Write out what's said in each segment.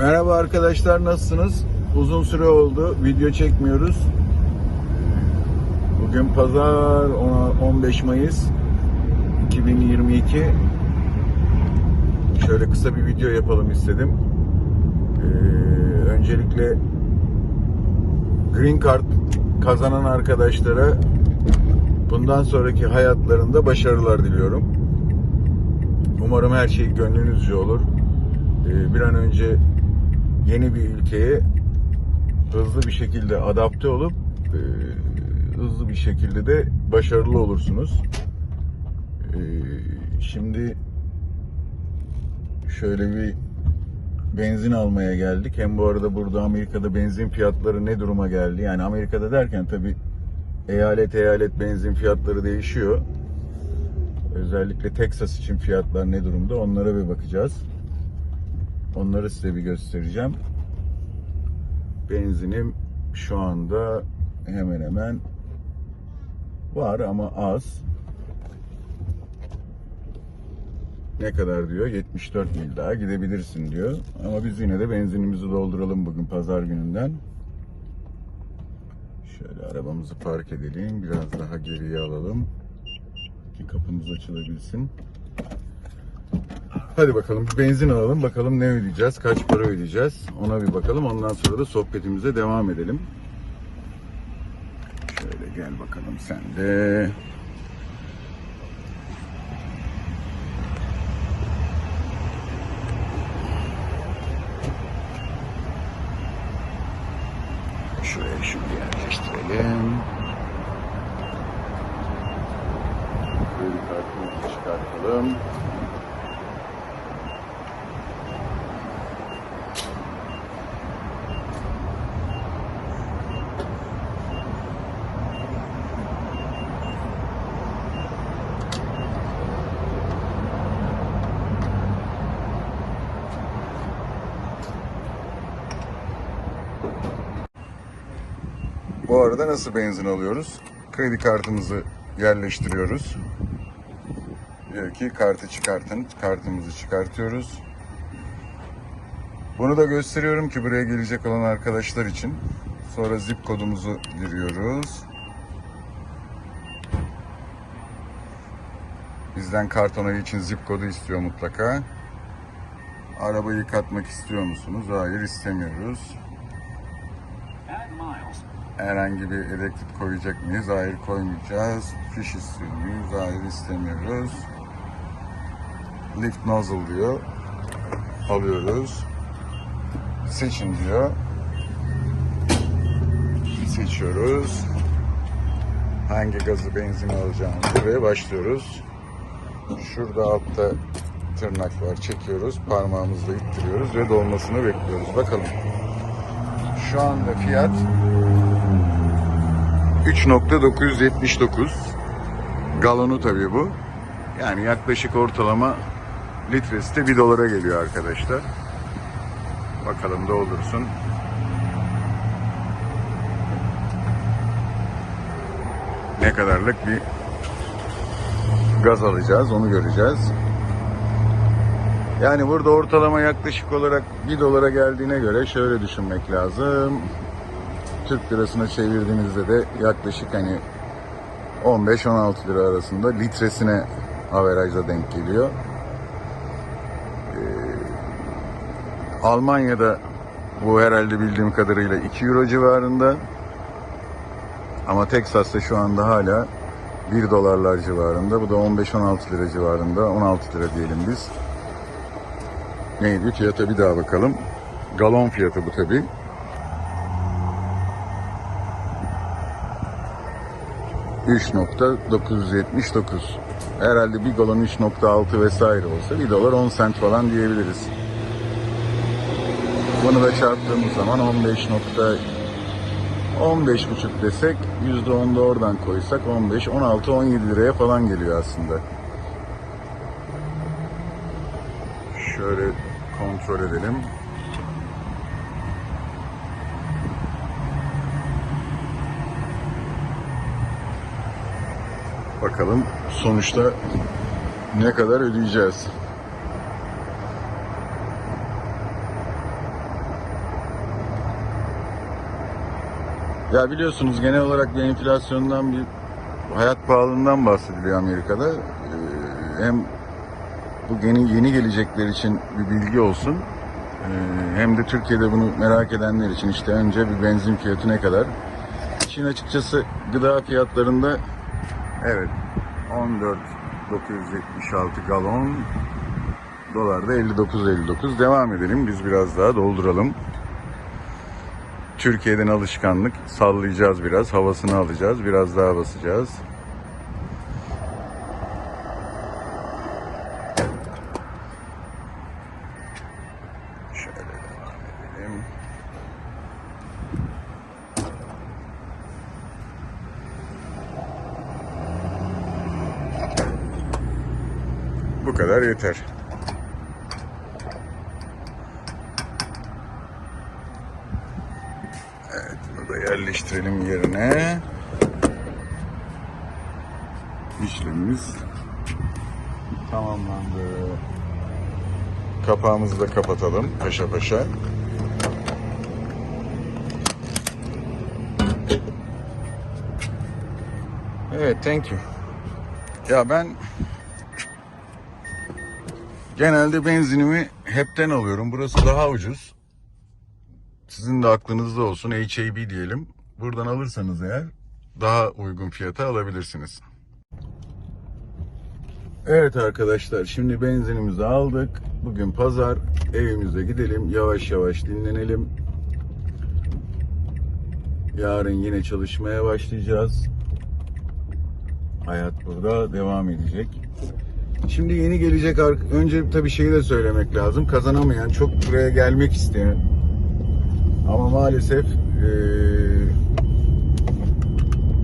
Merhaba arkadaşlar nasılsınız? Uzun süre oldu video çekmiyoruz. Bugün pazar ona- 15 Mayıs 2022. Şöyle kısa bir video yapalım istedim. Ee, öncelikle Green Card kazanan arkadaşlara bundan sonraki hayatlarında başarılar diliyorum. Umarım her şey gönlünüzce olur. Ee, bir an önce yeni bir ülkeye hızlı bir şekilde adapte olup e, hızlı bir şekilde de başarılı olursunuz. Ee, şimdi şöyle bir benzin almaya geldik. Hem bu arada burada Amerika'da benzin fiyatları ne duruma geldi? Yani Amerika'da derken tabi eyalet eyalet benzin fiyatları değişiyor. Özellikle Texas için fiyatlar ne durumda onlara bir bakacağız. Onları size bir göstereceğim. Benzinim şu anda hemen hemen var ama az. Ne kadar diyor? 74 mil daha gidebilirsin diyor. Ama biz yine de benzinimizi dolduralım bugün pazar gününden. Şöyle arabamızı park edelim. Biraz daha geriye alalım. Ki kapımız açılabilsin. Hadi bakalım bir benzin alalım. Bakalım ne ödeyeceğiz? Kaç para ödeyeceğiz? Ona bir bakalım. Ondan sonra da sohbetimize devam edelim. Şöyle gel bakalım sen de. Şuraya şunu yerleştirelim. Kredi kartımızı çıkartalım. Arada nasıl benzin alıyoruz? Kredi kartımızı yerleştiriyoruz. Diyor ki kartı çıkartın. Kartımızı çıkartıyoruz. Bunu da gösteriyorum ki buraya gelecek olan arkadaşlar için. Sonra zip kodumuzu giriyoruz. Bizden kart onayı için zip kodu istiyor mutlaka. Arabayı yıkatmak istiyor musunuz? Hayır istemiyoruz. Herhangi bir elektrik koyacak mıyız? Hayır koymayacağız. Fiş istiyor muyuz? Hayır istemiyoruz. Lift nozzle diyor. Alıyoruz. Seçin diyor. Seçiyoruz. Hangi gazı benzin alacağımızı ve başlıyoruz. Şurada altta tırnak var. Çekiyoruz. Parmağımızla ittiriyoruz ve dolmasını bekliyoruz. Bakalım. Şu anda fiyat 3.979 galonu tabii bu. Yani yaklaşık ortalama litresi de 1 dolara geliyor arkadaşlar. Bakalım doldursun. Ne kadarlık bir gaz alacağız onu göreceğiz. Yani burada ortalama yaklaşık olarak 1 dolara geldiğine göre şöyle düşünmek lazım. Türk lirasına çevirdiğinizde de yaklaşık hani 15-16 lira arasında litresine averajda denk geliyor. Ee, Almanya'da bu herhalde bildiğim kadarıyla 2 euro civarında. Ama Texas'ta şu anda hala 1 dolarlar civarında. Bu da 15-16 lira civarında. 16 lira diyelim biz. Neydi? Fiyata bir daha bakalım. Galon fiyatı bu tabi. %3.979 Herhalde bir galon 3.6 vesaire olsa 1 dolar 10 sent falan diyebiliriz. Bunu da çarptığımız zaman 15 nokta 15 buçuk desek %10 da oradan koysak 15, 16, 17 liraya falan geliyor aslında. Şöyle kontrol edelim. Bakalım sonuçta ne kadar ödeyeceğiz. Ya biliyorsunuz genel olarak bir enflasyondan bir hayat pahalılığından bahsediliyor Amerika'da. Ee, hem bu yeni, yeni gelecekler için bir bilgi olsun. Ee, hem de Türkiye'de bunu merak edenler için işte önce bir benzin fiyatı ne kadar. İşin açıkçası gıda fiyatlarında evet 14.976 galon. Dolarda 59.59 devam edelim. Biz biraz daha dolduralım. Türkiye'den alışkanlık. Sallayacağız biraz. Havasını alacağız. Biraz daha basacağız. Bu kadar yeter. Evet, bunu da yerleştirelim yerine. İşlemimiz tamamlandı. Kapağımızı da kapatalım paşa paşa. Evet, thank you. Ya ben genelde benzinimi hepten alıyorum. Burası daha ucuz. Sizin de aklınızda olsun HAB diyelim. Buradan alırsanız eğer daha uygun fiyata alabilirsiniz. Evet arkadaşlar şimdi benzinimizi aldık. Bugün pazar evimize gidelim. Yavaş yavaş dinlenelim. Yarın yine çalışmaya başlayacağız. Hayat burada devam edecek. Şimdi yeni gelecek önce tabii şeyi de söylemek lazım. Kazanamayan, çok buraya gelmek isteyen ama maalesef eee,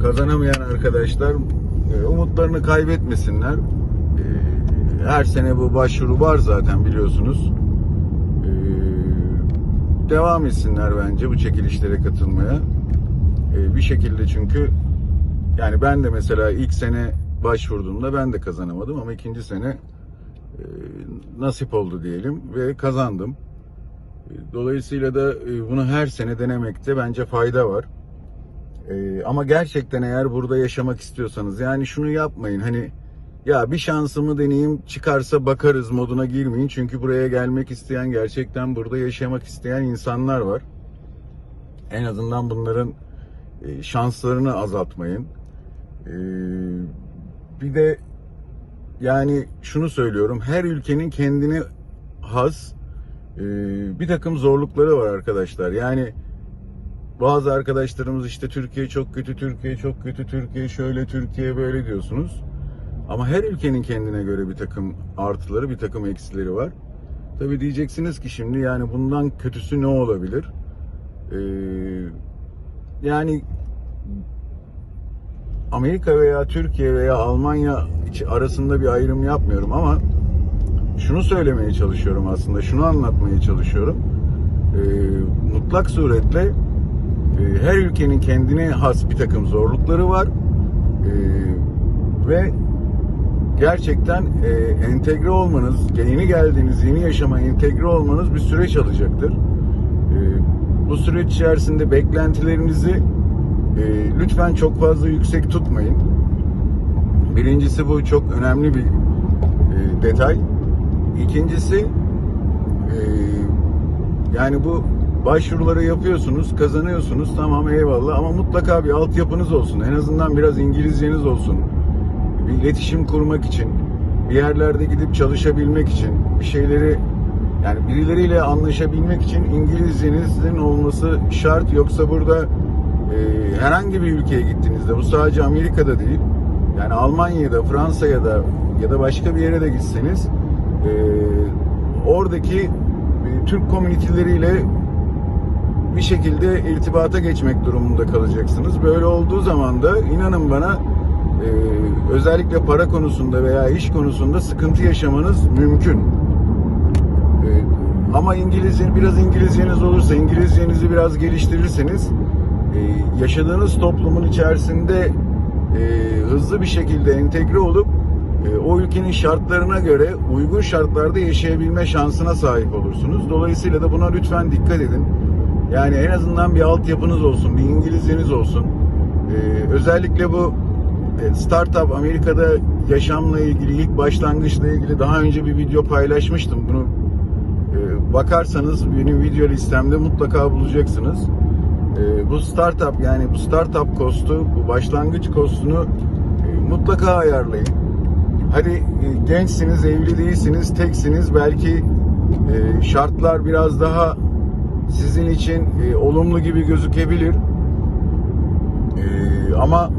kazanamayan arkadaşlar e, umutlarını kaybetmesinler. Eee, her sene bu başvuru var zaten biliyorsunuz. Eee, devam etsinler bence bu çekilişlere katılmaya. Eee, bir şekilde çünkü yani ben de mesela ilk sene başvurduğumda ben de kazanamadım ama ikinci sene e, nasip oldu diyelim ve kazandım. E, Dolayısıyla da e, bunu her sene denemekte bence fayda var. Ama gerçekten eğer burada yaşamak istiyorsanız yani şunu yapmayın hani ya bir şansımı deneyeyim çıkarsa bakarız moduna girmeyin. Çünkü buraya gelmek isteyen gerçekten burada yaşamak isteyen insanlar var. En azından bunların şanslarını azaltmayın. Ee, bir de yani şunu söylüyorum her ülkenin kendine has e, bir takım zorlukları var arkadaşlar. Yani bazı arkadaşlarımız işte Türkiye çok kötü, Türkiye çok kötü, Türkiye şöyle, Türkiye böyle diyorsunuz. Ama her ülkenin kendine göre bir takım artıları, bir takım eksileri var. Tabii diyeceksiniz ki şimdi yani bundan kötüsü ne olabilir? Ee, yani Amerika veya Türkiye veya Almanya arasında bir ayrım yapmıyorum ama şunu söylemeye çalışıyorum aslında, şunu anlatmaya çalışıyorum. Ee, mutlak suretle e, her ülkenin kendine has bir takım zorlukları var Ee, ve gerçekten e, entegre olmanız, yeni geldiğiniz, yeni yaşama entegre olmanız bir süreç alacaktır. Ee, bu süreç içerisinde beklentilerinizi e, lütfen çok fazla yüksek tutmayın. Birincisi bu çok önemli bir e, detay. İkincisi e, yani bu başvuruları yapıyorsunuz, kazanıyorsunuz tamam eyvallah ama mutlaka bir altyapınız olsun. En azından biraz İngilizceniz olsun. Bir iletişim kurmak için, bir yerlerde gidip çalışabilmek için, bir şeyleri yani birileriyle anlaşabilmek için İngilizcenizin olması şart. Yoksa burada e, herhangi bir ülkeye gittiğinizde bu sadece Amerika'da değil yani Almanya'da, Fransa'ya da ya da başka bir yere de gitseniz e, oradaki e, Türk komüniteleriyle bir şekilde irtibata geçmek durumunda kalacaksınız. Böyle olduğu zaman da inanın bana e, özellikle para konusunda veya iş konusunda sıkıntı yaşamanız mümkün. E, ama İngilizce biraz İngilizceniz olursa, İngilizcenizi biraz geliştirirseniz e, yaşadığınız toplumun içerisinde e, hızlı bir şekilde entegre olup e, o ülkenin şartlarına göre uygun şartlarda yaşayabilme şansına sahip olursunuz. Dolayısıyla da buna lütfen dikkat edin. Yani en azından bir altyapınız olsun, bir İngilizceniz olsun. Ee, özellikle bu e, startup Amerika'da yaşamla ilgili, ilk başlangıçla ilgili daha önce bir video paylaşmıştım. Bunu e, bakarsanız benim video listemde mutlaka bulacaksınız. E, bu startup yani bu startup kostu, bu başlangıç kostunu e, mutlaka ayarlayın. Hadi e, gençsiniz, evli değilsiniz, teksiniz. Belki e, şartlar biraz daha sizin için e, olumlu gibi gözükebilir. E, ama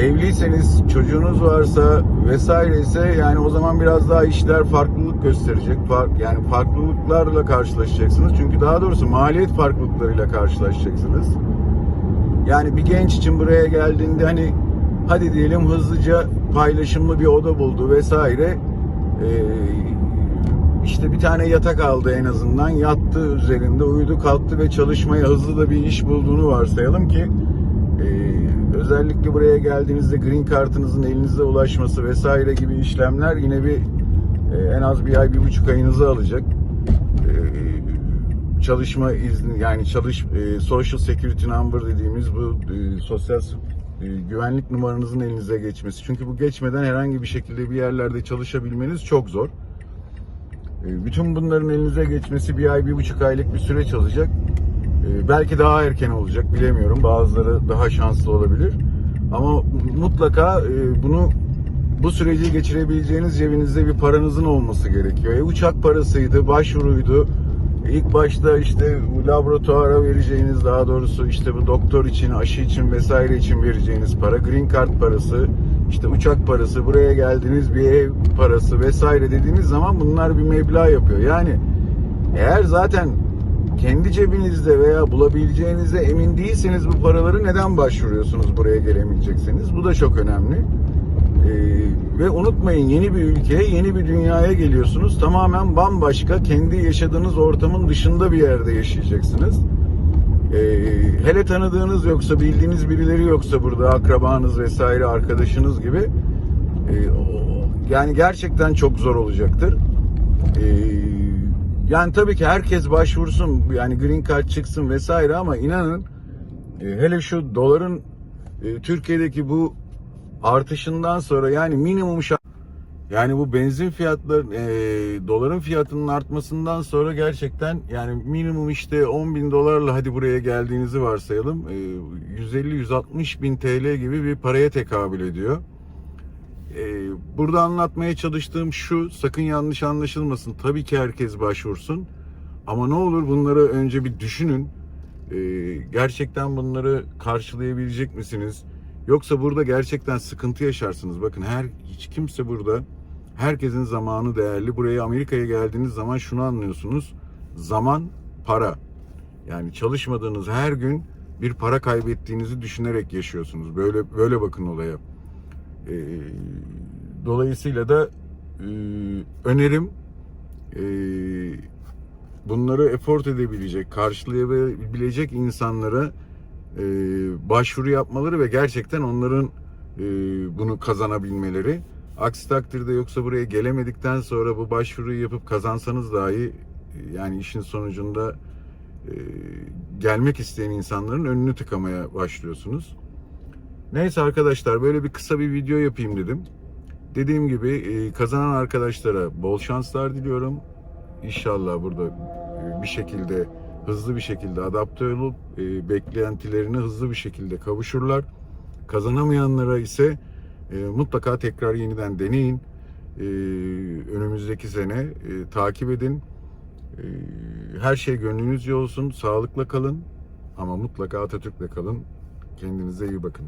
evliyseniz, çocuğunuz varsa vesaire ise yani o zaman biraz daha işler farklılık gösterecek. Fark, yani farklılıklarla karşılaşacaksınız. Çünkü daha doğrusu maliyet farklılıklarıyla karşılaşacaksınız. Yani bir genç için buraya geldiğinde hani hadi diyelim hızlıca paylaşımlı bir oda buldu vesaire. Ee, işte bir tane yatak aldı en azından. Yattı üzerinde, uyudu kalktı ve çalışmaya hızlı da bir iş bulduğunu varsayalım ki özellikle buraya geldiğinizde green kartınızın elinize ulaşması vesaire gibi işlemler yine bir e, en az bir ay, bir buçuk ayınızı alacak. E, çalışma izni yani çalış e, social security number dediğimiz bu e, sosyal e, güvenlik numaranızın elinize geçmesi. Çünkü bu geçmeden herhangi bir şekilde bir yerlerde çalışabilmeniz çok zor. E, bütün bunların elinize geçmesi bir ay, bir buçuk aylık bir süreç alacak. E, belki daha erken olacak bilemiyorum. Bazıları daha şanslı olabilir. Ama mutlaka e, bunu bu süreci geçirebileceğiniz cebinizde bir paranızın olması gerekiyor. E, uçak parasıydı, başvuruydu. İlk başta işte laboratuvara vereceğiniz daha doğrusu işte bu doktor için, aşı için vesaire için vereceğiniz para, green card parası, işte uçak parası, buraya geldiniz bir ev parası vesaire dediğiniz zaman bunlar bir meblağ yapıyor. Yani eğer zaten kendi cebinizde veya bulabileceğinize emin değilseniz bu paraları neden başvuruyorsunuz buraya gelemeyecekseniz? Bu da çok önemli. Ee, ve unutmayın yeni bir ülkeye, yeni bir dünyaya geliyorsunuz. Tamamen bambaşka, kendi yaşadığınız ortamın dışında bir yerde yaşayacaksınız. Ee, hele tanıdığınız yoksa, bildiğiniz birileri yoksa burada akrabanız vesaire arkadaşınız gibi e, yani gerçekten çok zor olacaktır. Ee, yani tabii ki herkes başvursun yani green card çıksın vesaire ama inanın e, hele şu doların e, Türkiye'deki bu artışından sonra yani minimum şart yani bu benzin fiyatları e, doların fiyatının artmasından sonra gerçekten yani minimum işte 10 bin dolarla hadi buraya geldiğinizi varsayalım e, 150-160 bin TL gibi bir paraya tekabül ediyor. E, burada anlatmaya çalıştığım şu sakın yanlış anlaşılmasın tabii ki herkes başvursun ama ne olur bunları önce bir düşünün E, gerçekten bunları karşılayabilecek misiniz? Yoksa burada gerçekten sıkıntı yaşarsınız. Bakın her hiç kimse burada herkesin zamanı değerli. Buraya Amerika'ya geldiğiniz zaman şunu anlıyorsunuz. Zaman para. Yani çalışmadığınız her gün bir para kaybettiğinizi düşünerek yaşıyorsunuz. Böyle böyle bakın olaya. Ee, dolayısıyla da e, önerim e, bunları effort edebilecek, karşılayabilecek insanlara e, başvuru yapmaları ve gerçekten onların e, bunu kazanabilmeleri. Aksi takdirde yoksa buraya gelemedikten sonra bu başvuruyu yapıp kazansanız dahi e, yani işin sonucunda e, gelmek isteyen insanların önünü tıkamaya başlıyorsunuz. Neyse arkadaşlar böyle bir kısa bir video yapayım dedim. Dediğim gibi e, kazanan arkadaşlara bol şanslar diliyorum. İnşallah burada e, bir şekilde hızlı bir şekilde adapte olup e, beklentilerine hızlı bir şekilde kavuşurlar. Kazanamayanlara ise mutlaka tekrar yeniden deneyin. Önümüzdeki sene takip edin. Her şey gönlünüzce olsun. Sağlıkla kalın. Ama mutlaka Atatürk'le kalın. Kendinize iyi bakın.